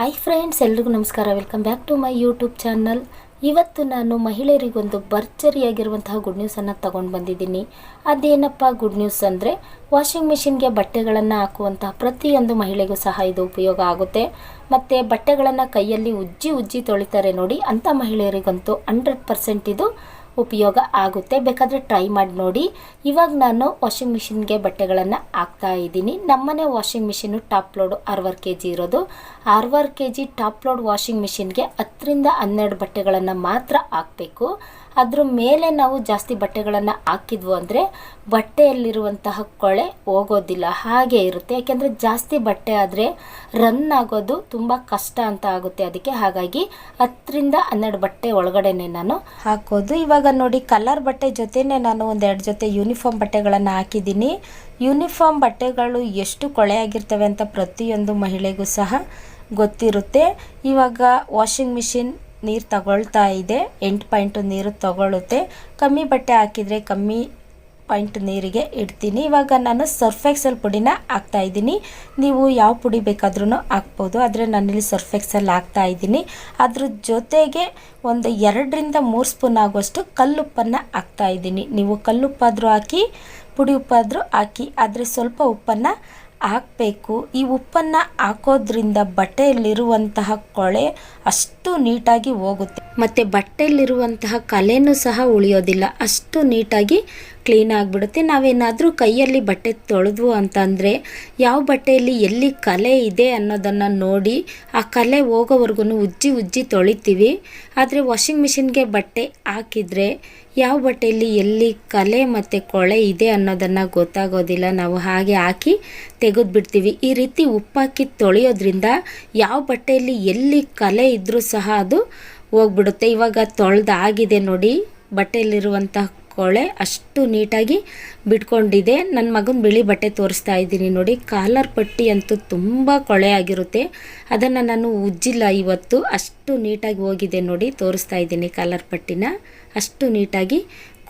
Hi friends ಎಲ್ರಿಗೂ ನಮಸ್ಕಾರ. Welcome back to my YouTube channel ಇವತ್ತು ನಾನು ಮಹಿಳೆಯರಿಗೊಂದು ಭರ್ಜರಿಯಾಗಿರುವಂತಹ ಗುಡ್ ನ್ಯೂಸನ್ನು ತಗೊಂಡು ಬಂದಿದ್ದೀನಿ. ಅದೇನಪ್ಪ ಗುಡ್ ನ್ಯೂಸ್ ಅಂದರೆ ವಾಷಿಂಗ್ ಮಿಷಿನ್ಗೆ ಬಟ್ಟೆಗಳನ್ನು ಹಾಕುವಂತಹ ಪ್ರತಿಯೊಂದು ಮಹಿಳೆಗೂ ಸಹ ಇದು ಉಪಯೋಗ ಆಗುತ್ತೆ. ಮತ್ತು ಬಟ್ಟೆಗಳನ್ನು ಕೈಯಲ್ಲಿ ಉಜ್ಜಿ ಉಜ್ಜಿ ತೊಳಿತಾರೆ ನೋಡಿ ಅಂಥ ಮಹಿಳೆಯರಿಗಂತೂ ಹಂಡ್ರೆಡ್ ಪರ್ಸೆಂಟ್ ಇದು ಉಪಯೋಗ ಆಗುತ್ತೆ. ಬೇಕಾದರೆ ಟ್ರೈ ಮಾಡಿ ನೋಡಿ. ಇವಾಗ ನಾನು ವಾಷಿಂಗ್ ಮಿಷಿನ್ಗೆ ಬಟ್ಟೆಗಳನ್ನು ಹಾಕ್ತಾ ಇದ್ದೀನಿ. ನಮ್ಮನೆ ವಾಷಿಂಗ್ ಮಿಷಿನು ಟಾಪ್ ಲೋಡು ಅರವತ್ತು ಕೆ ಜಿ ಇರೋದು. ಅರವತ್ತು K G top load washing ಮಿಷಿನ್ಗೆ ಹತ್ತರಿಂದ ಹನ್ನೆರಡು ಬಟ್ಟೆಗಳನ್ನು ಮಾತ್ರ ಹಾಕಬೇಕು. ಅದ್ರ ಮೇಲೆ ನಾವು ಜಾಸ್ತಿ ಬಟ್ಟೆಗಳನ್ನು ಹಾಕಿದ್ವು ಅಂದರೆ ಬಟ್ಟೆಯಲ್ಲಿರುವಂತಹ ಕೊಳೆ ಹೋಗೋದಿಲ್ಲ, ಹಾಗೆ ಇರುತ್ತೆ. ಯಾಕೆಂದರೆ ಜಾಸ್ತಿ ಬಟ್ಟೆ ಆದರೆ ರನ್ ಆಗೋದು ತುಂಬ ಕಷ್ಟ ಅಂತ ಆಗುತ್ತೆ. ಅದಕ್ಕೆ ಹಾಗಾಗಿ ಹತ್ತರಿಂದ ಹನ್ನೆರಡು ಬಟ್ಟೆ ಒಳಗಡೆನೆ ನಾನು ಹಾಕೋದು. ಇವಾಗ ನೋಡಿ ಕಲರ್ ಬಟ್ಟೆ ಜೊತೆನೆ ನಾನು ಒಂದೆರಡು ಜೊತೆ ಯೂನಿಫಾರ್ಮ್ ಬಟ್ಟೆಗಳನ್ನು ಹಾಕಿದ್ದೀನಿ. ಯೂನಿಫಾರ್ಮ್ ಬಟ್ಟೆಗಳು ಎಷ್ಟು ಕೊಳೆ ಆಗಿರ್ತವೆ ಅಂತ ಪ್ರತಿಯೊಂದು ಮಹಿಳೆಗೂ ಸಹ ಗೊತ್ತಿರುತ್ತೆ. ಇವಾಗ ವಾಷಿಂಗ್ ಮಿಷಿನ್ ನೀರು ತಗೊಳ್ತಾ ಇದೆ. ಎಂಟು ಪಾಯಿಂಟು ನೀರು ತಗೊಳ್ಳುತ್ತೆ ಕಮ್ಮಿ ಬಟ್ಟೆ ಹಾಕಿದರೆ ಕಮ್ಮಿ ಪಾಯಿಂಟ್ ನೀರಿಗೆ ಇಡ್ತೀನಿ. ಇವಾಗ ನಾನು ಸರ್ಫ್ ಎಕ್ಸೆಲ್ ಪುಡಿನ ಹಾಕ್ತಾ ಇದ್ದೀನಿ. ನೀವು ಯಾವ ಪುಡಿ ಬೇಕಾದ್ರೂ ಹಾಕ್ಬೋದು. ಆದರೆ ನಾನಿಲ್ಲಿ ಸರ್ಫ್ ಎಕ್ಸೆಲ್ ಹಾಕ್ತಾ ಇದ್ದೀನಿ. ಅದ್ರ ಜೊತೆಗೆ ಒಂದು ಎರಡರಿಂದ ಮೂರು ಸ್ಪೂನ್ ಆಗುವಷ್ಟು ಕಲ್ಲುಪ್ಪನ್ನು ಹಾಕ್ತಾ ಇದ್ದೀನಿ. ನೀವು ಕಲ್ಲುಪ್ಪಾದರೂ ಹಾಕಿ, ಪುಡಿ ಉಪ್ಪಾದರೂ ಹಾಕಿ, ಆದರೆ ಸ್ವಲ್ಪ ಉಪ್ಪನ್ನು ಹಾಕಬೇಕು. ಈ ಉಪ್ಪನ್ನು ಹಾಕೋದ್ರಿಂದ ಬಟ್ಟೆಯಲ್ಲಿರುವಂತಹ ಕೊಳೆ ಅಷ್ಟು ನೀಟಾಗಿ ಹೋಗುತ್ತೆ. ಮತ್ತು ಬಟ್ಟೆಯಲ್ಲಿರುವಂತಹ ಕಲೆಯೂ ಸಹ ಉಳಿಯೋದಿಲ್ಲ. ಅಷ್ಟು ನೀಟಾಗಿ ಕ್ಲೀನ್ ಆಗಿಬಿಡುತ್ತೆ. ನಾವೇನಾದರೂ ಕೈಯಲ್ಲಿ ಬಟ್ಟೆ ತೊಳೆದ್ವು ಅಂತಂದರೆ ಯಾವ ಬಟ್ಟೆಯಲ್ಲಿ ಎಲ್ಲಿ ಕಲೆ ಇದೆ ಅನ್ನೋದನ್ನು ನೋಡಿ ಆ ಕಲೆ ಹೋಗೋವರೆಗೂ ಉಜ್ಜಿ ಉಜ್ಜಿ ತೊಳಿತೀವಿ. ಆದರೆ ವಾಷಿಂಗ್ ಮಿಷಿನ್ಗೆ ಬಟ್ಟೆ ಹಾಕಿದರೆ ಯಾವ ಬಟ್ಟೆಯಲ್ಲಿ ಎಲ್ಲಿ ಕಲೆ ಮತ್ತು ಕೊಳೆ ಇದೆ ಅನ್ನೋದನ್ನು ಗೊತ್ತಾಗೋದಿಲ್ಲ. ನಾವು ಹಾಗೆ ಹಾಕಿ ತೆಗೆದುಬಿಡ್ತೀವಿ. ಈ ರೀತಿ ಉಪ್ಪಾಕಿ ತೊಳೆಯೋದ್ರಿಂದ ಯಾವ ಬಟ್ಟೆಯಲ್ಲಿ ಎಲ್ಲಿ ಕಲೆ ಇದ್ದರೂ ಸಹ ಅದು ಹೋಗ್ಬಿಡುತ್ತೆ. ಇವಾಗ ತೊಳೆದಾಗಿದೆ ನೋಡಿ, ಬಟ್ಟೆಯಲ್ಲಿರುವಂತಹ ಕೊಳೆ ಅಷ್ಟು ನೀಟಾಗಿ ಬಿಟ್ಕೊಂಡಿದೆ. ನನ್ನ ಮಗನ ಬಿಳಿ ಬಟ್ಟೆ ತೋರಿಸ್ತಾ ಇದ್ದೀನಿ ನೋಡಿ. ಕಾಲರ್ ಪಟ್ಟಿ ಅಂತೂ ತುಂಬ ಕೊಳೆ ಆಗಿರುತ್ತೆ. ಅದನ್ನು ನಾನು ಉಜ್ಜಿಲ್ಲ ಇವತ್ತು. ಅಷ್ಟು ನೀಟಾಗಿ ಹೋಗಿದೆ ನೋಡಿ. ತೋರಿಸ್ತಾ ಇದ್ದೀನಿ ಕಾಲರ್ ಪಟ್ಟಿನ. ಅಷ್ಟು ನೀಟಾಗಿ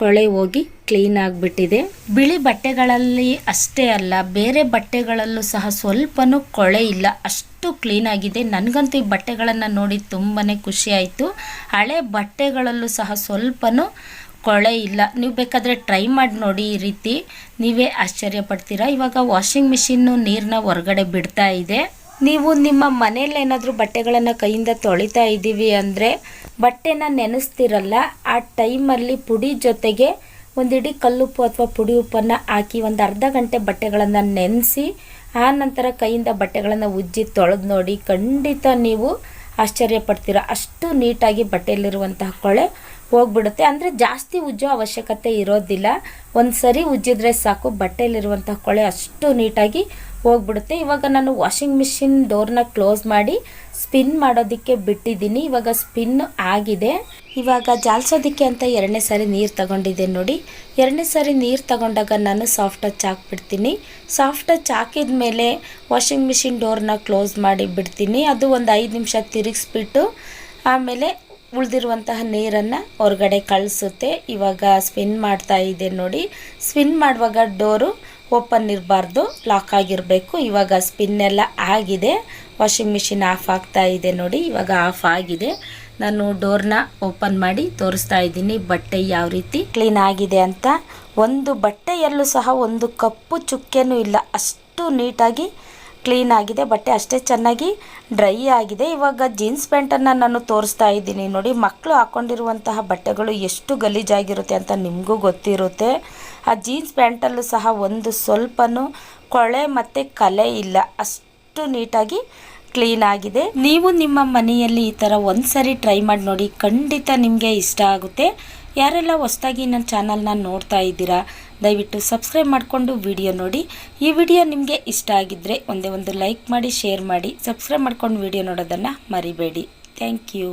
ಕೊಳೆ ಹೋಗಿ ಕ್ಲೀನ್ ಆಗಿಬಿಟ್ಟಿದೆ. ಬಿಳಿ ಬಟ್ಟೆಗಳಲ್ಲಿ ಅಷ್ಟೇ ಅಲ್ಲ, ಬೇರೆ ಬಟ್ಟೆಗಳಲ್ಲೂ ಸಹ ಸ್ವಲ್ಪನೂ ಕೊಳೆ ಇಲ್ಲ. ಅಷ್ಟು ಕ್ಲೀನ್ ಆಗಿದೆ. ನನಗಂತೂ ಈ ಬಟ್ಟೆಗಳನ್ನು ನೋಡಿ ತುಂಬಾ ಖುಷಿ ಆಯಿತು. ಹಳೆ ಬಟ್ಟೆಗಳಲ್ಲೂ ಸಹ ಸ್ವಲ್ಪನೂ ಕೊಳೆ ಇಲ್ಲ. ನೀವು ಬೇಕಾದರೆ ಟ್ರೈ ಮಾಡಿ ನೋಡಿ ಈ ರೀತಿ. ನೀವೇ ಆಶ್ಚರ್ಯ ಪಡ್ತೀರಾ? ಇವಾಗ ವಾಷಿಂಗ್ ಮಿಷಿನ್ನು ನೀರನ್ನ ಹೊರಗಡೆ ಬಿಡ್ತಾ ಇದೆ. ನೀವು ನಿಮ್ಮ ಮನೆಯಲ್ಲೇನಾದರೂ ಬಟ್ಟೆಗಳನ್ನು ಕೈಯಿಂದ ತೊಳಿತಾ ಇದ್ದೀವಿ ಅಂದರೆ ಬಟ್ಟೆನ ನೆನೆಸ್ತಿರಲ್ಲ, ಆ ಟೈಮಲ್ಲಿ ಪುಡಿ ಜೊತೆಗೆ ಒಂದಿಡಿ ಕಲ್ಲುಪ್ಪು ಅಥವಾ ಪುಡಿ ಉಪ್ಪನ್ನು ಹಾಕಿ ಒಂದು ಅರ್ಧ ಗಂಟೆ ಬಟ್ಟೆಗಳನ್ನು ನೆನೆಸಿ, ಆ ನಂತರ ಕೈಯಿಂದ ಬಟ್ಟೆಗಳನ್ನು ಉಜ್ಜಿ ತೊಳೆದು ನೋಡಿ ಖಂಡಿತ ನೀವು ಆಶ್ಚರ್ಯ ಪಡ್ತೀರ. ಅಷ್ಟು ನೀಟಾಗಿ ಬಟ್ಟೆಯಲ್ಲಿರುವಂತಹ ಕೊಳೆ ಹೋಗ್ಬಿಡುತ್ತೆ. ಅಂದರೆ ಜಾಸ್ತಿ ಉಜ್ಜೋ ಅವಶ್ಯಕತೆ ಇರೋದಿಲ್ಲ. ಒಂದು ಸರಿ ಉಜ್ಜಿದ್ರೆ ಸಾಕು. ಬಟ್ಟೆಯಲ್ಲಿರುವಂಥ ಕೊಳೆ ಅಷ್ಟು ನೀಟಾಗಿ ಹೋಗ್ಬಿಡುತ್ತೆ. ಇವಾಗ ನಾನು ವಾಷಿಂಗ್ ಮಿಷಿನ್ ಡೋರ್ನ ಕ್ಲೋಸ್ ಮಾಡಿ ಸ್ಪಿನ್ ಮಾಡೋದಕ್ಕೆ ಬಿಟ್ಟಿದ್ದೀನಿ. ಇವಾಗ ಸ್ಪಿನ್ ಆಗಿದೆ. ಇವಾಗ ಜಾಲ್ಸೋದಕ್ಕೆ ಅಂತ ಎರಡನೇ ಸಾರಿ ನೀರು ತಗೊಂಡಿದ್ದೆ ನೋಡಿ. ಎರಡನೇ ಸಾರಿ ನೀರು ತಗೊಂಡಾಗ ನಾನು ಸಾಫ್ಟ್ ಟಚ್ ಹಾಕ್ಬಿಡ್ತೀನಿ. ಸಾಫ್ಟ್ ಟಚ್ ಹಾಕಿದ ಮೇಲೆ ವಾಷಿಂಗ್ ಮಿಷಿನ್ ಡೋರ್ನ ಕ್ಲೋಸ್ ಮಾಡಿ ಬಿಡ್ತೀನಿ. ಅದು ಒಂದು ಐದು ನಿಮಿಷ ತಿರುಗಿಸ್ಬಿಟ್ಟು ಆಮೇಲೆ ಉಳಿದಿರುವಂತಹ ನೀರನ್ನು ಹೊರಗಡೆ ಕಳಿಸುತ್ತೆ. ಇವಾಗ ಸ್ಪಿನ್ ಮಾಡ್ತಾ ಇದೆ ನೋಡಿ. ಸ್ಪಿನ್ ಮಾಡುವಾಗ ಡೋರು ಓಪನ್ ಇರಬಾರ್ದು ಲಾಕ್ ಆಗಿರಬೇಕು. ಇವಾಗ ಸ್ಪಿನ್ ಎಲ್ಲ ಆಗಿದೆ. ವಾಷಿಂಗ್ ಮಿಷಿನ್ ಆಫ್ ಆಗ್ತಾ ಇದೆ ನೋಡಿ. ಇವಾಗ ಆಫ್ ಆಗಿದೆ. ನಾನು ಡೋರ್ನ ಓಪನ್ ಮಾಡಿ ತೋರಿಸ್ತಾ ಇದ್ದೀನಿ. ಬಟ್ಟೆ ಯಾವ ರೀತಿ ಕ್ಲೀನ್ ಆಗಿದೆ ಅಂತ. ಒಂದು ಬಟ್ಟೆಯಲ್ಲೂ ಸಹ ಒಂದು ಕಪ್ಪು ಚುಕ್ಕೆನೂ ಇಲ್ಲ. ಅಷ್ಟು ನೀಟಾಗಿ ಕ್ಲೀನ್ ಆಗಿದೆ ಬಟ್ಟೆ ಅಷ್ಟೇ ಚೆನ್ನಾಗಿ ಡ್ರೈ ಆಗಿದೆ. ಇವಾಗ ಜೀನ್ಸ್ ಪ್ಯಾಂಟನ್ನು ನಾನು ತೋರಿಸ್ತಾ ಇದ್ದೀನಿ. ನೋಡಿ ಮಕ್ಕಳು ಹಾಕ್ಕೊಂಡಿರುವಂತಹ ಬಟ್ಟೆಗಳು ಎಷ್ಟು ಗಲೀಜಾಗಿರುತ್ತೆ ಅಂತ ನಿಮಗೂ ಗೊತ್ತಿರುತ್ತೆ. ಆ ಜೀನ್ಸ್ ಪ್ಯಾಂಟಲ್ಲೂ ಸಹ ಒಂದು ಸ್ವಲ್ಪನೂ ಕೊಳೆ ಮತ್ತು ಕಲೆ ಇಲ್ಲ. ಅಷ್ಟು ನೀಟಾಗಿ ಕ್ಲೀನ್ ಆಗಿದೆ. ನೀವು ನಿಮ್ಮ ಮನೆಯಲ್ಲಿ ಈ ಥರ ಒಂದ್ಸರಿ ಟ್ರೈ ಮಾಡಿ ನೋಡಿ, ಖಂಡಿತ ನಿಮಗೆ ಇಷ್ಟ ಆಗುತ್ತೆ. ಯಾರೆಲ್ಲ ಹೊಸ್ದಾಗಿ ನನ್ನ ಚಾನಲ್ನ ನೋಡ್ತಾ ಇದ್ದೀರಾ ದಯವಿಟ್ಟು ಸಬ್ಸ್ಕ್ರೈಬ್ ಮಾಡಿಕೊಂಡು ವಿಡಿಯೋ ನೋಡಿ. ಈ ವಿಡಿಯೋ ನಿಮಗೆ ಇಷ್ಟ ಆಗಿದ್ದರೆ ಒಂದೇ ಒಂದು ಲೈಕ್ ಮಾಡಿ, ಶೇರ್ ಮಾಡಿ, ಸಬ್ಸ್ಕ್ರೈಬ್ ಮಾಡ್ಕೊಂಡು ವಿಡಿಯೋ ನೋಡೋದನ್ನು ಮರಿಬೇಡಿ. Thank you.